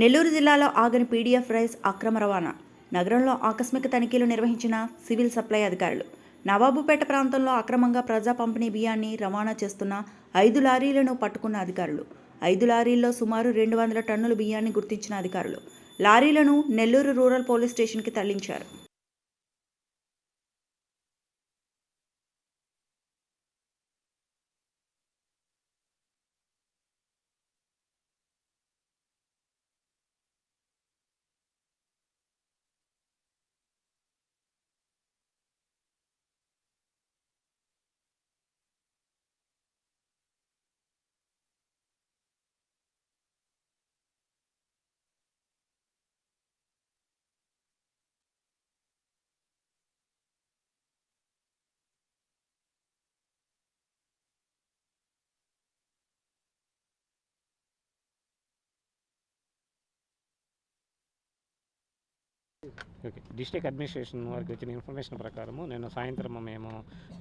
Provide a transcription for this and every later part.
నెల్లూరు జిల్లాలో ఆగని PDF rice అక్రమ రవాణా. నగరంలో ఆకస్మిక తనిఖీలు నిర్వహించిన సివిల్ సప్లై అధికారులు. నవాబుపేట ప్రాంతంలో అక్రమంగా ప్రజా పంపిణీ బియ్యాన్ని రవాణా చేస్తున్న ఐదు లారీలను పట్టుకున్న అధికారులు. ఐదు లారీల్లో సుమారు రెండు వందల టన్నుల బియ్యాన్ని గుర్తించిన అధికారులు. లారీలను నెల్లూరు రూరల్ పోలీస్ స్టేషన్కి తరలించారు. you. ఓకే. డిస్ట్రిక్ట్ అడ్మినిస్ట్రేషన్ వారికి వచ్చిన ఇన్ఫర్మేషన్ ప్రకారము నేను సాయంత్రం మేము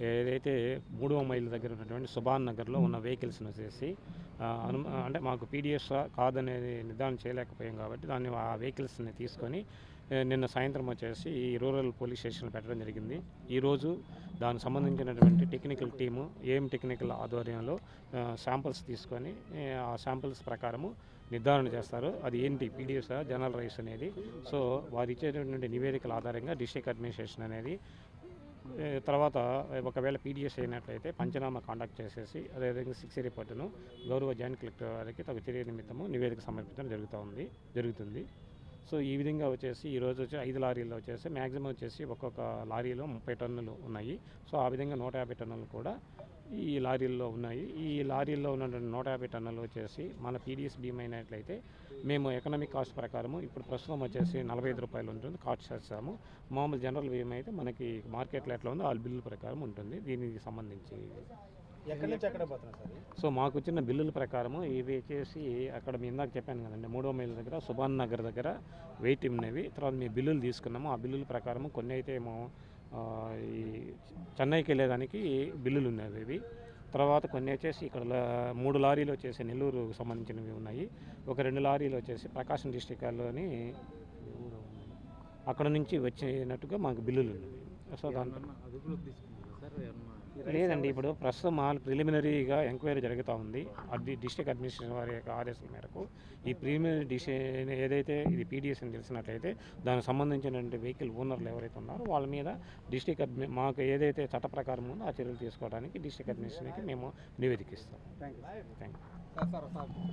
ఏదైతే మూడవ మైల్ దగ్గర ఉన్నటువంటి సుభాన్ నగర్లో ఉన్న వెహికల్స్ని వచ్చేసి అను అంటే మాకు పీడిఎస్ కాదనేది నిర్ధారణ చేయలేకపోయాం కాబట్టి దాన్ని ఆ వెహికల్స్ని తీసుకొని నిన్న సాయంత్రం వచ్చేసి ఈ రూరల్ పోలీస్ స్టేషన్లో పెట్టడం జరిగింది. ఈరోజు దానికి సంబంధించినటువంటి టెక్నికల్ టీము ఏం టెక్నికల్ ఆధ్వర్యంలో శాంపిల్స్ తీసుకొని ఆ శాంపిల్స్ ప్రకారము నిర్ధారణ చేస్తారు. అది ఏంటి? పీడిఎస్ జనరల్ రైస్ అనేది. సో వారు ఇచ్చేటటువంటి నివేదికల ఆధారంగా డిస్ట్రిక్ట్ అడ్మినిస్ట్రేషన్ అనేది తర్వాత ఒకవేళ పీడిఎస్ అయినట్లయితే పంచనామా కాండక్ట్ చేసేసి అదేవిధంగా సిక్స్ రిపోర్టును గౌరవ జాయింట్ కలెక్టర్ వారికి తగు చర్య నిమిత్తము నివేదిక సమర్పించడం జరుగుతూ ఉంది జరుగుతుంది. సో ఈ విధంగా వచ్చేసి ఈరోజు వచ్చి ఐదు లారీల్లో వచ్చేసి మ్యాక్సిమం వచ్చేసి ఒక్కొక్క లారీలో ముప్పై టన్నులు ఉన్నాయి. సో ఆ విధంగా నూట యాభై టన్నులు కూడా ఈ లారీల్లో ఉన్నాయి. ఈ లారీల్లో ఉన్నటువంటి నూట యాభై టన్నులు వచ్చేసి మన పీడిఎస్ బీమ్ అయినట్లయితే మేము ఎకనామిక్ కాస్ట్ ప్రకారము ఇప్పుడు ప్రస్తుతం వచ్చేసి నలభై ఐదు రూపాయలు ఉంటుంది కాస్ట్ చేస్తాము. మామూలు జనరల్ బీమ్ అయితే మనకి మార్కెట్లో ఎట్లా ఉందో ఆ బిల్లుల ప్రకారం ఉంటుంది. దీనికి సంబంధించి? సో మాకు వచ్చిన బిల్లుల ప్రకారము ఇవి వచ్చేసి అక్కడ మీ ఇందాక చెప్పాను కదండి మూడో మైల్ దగ్గర సుభాన్ నగర్ దగ్గర వెయిట్ ఉన్నవి. తర్వాత మీ బిల్లులు తీసుకున్నాము. ఆ బిల్లుల ప్రకారము కొన్ని అయితే ఏమో ఈ చెన్నైకి వెళ్ళేదానికి బిల్లులు ఉన్నాయి ఇవి తర్వాత కొన్ని వచ్చేసి ఇక్కడ మూడు లారీలు వచ్చేసి నెల్లూరు సంబంధించినవి ఉన్నాయి. ఒక రెండు లారీలు వచ్చేసి ప్రకాశం డిస్టిక్లోని అక్కడ నుంచి వచ్చినట్టుగా మాకు బిల్లులు ఉన్నవి సో దాంట్లో లేదండి ఇప్పుడు ప్రస్తుతం మాల్ ప్రిలిమినరీగా ఎంక్వైరీ జరుగుతూ ఉంది. అది డిస్ట్రిక్ట్ అడ్మినిస్ట్రేషన్ వారి యొక్క ఆదేశాల మేరకు. ఈ ప్రిలిమినరీ డిసిషన్ ఏదైతే ఇది పీడిఎస్ అని తెలిసినట్లయితే దానికి సంబంధించినటువంటి వెహికల్ ఓనర్లు ఎవరైతే ఉన్నారో వాళ్ళ మీద డిస్ట్రిక్ట్ అడ్మి మాకు ఏదైతే చట్ట ప్రకారం ఉందో ఆ చర్యలు తీసుకోవడానికి డిస్ట్రిక్ట్ అడ్మినిస్ట్రేషన్కి మేము నివేదిక ఇస్తాం. Thank you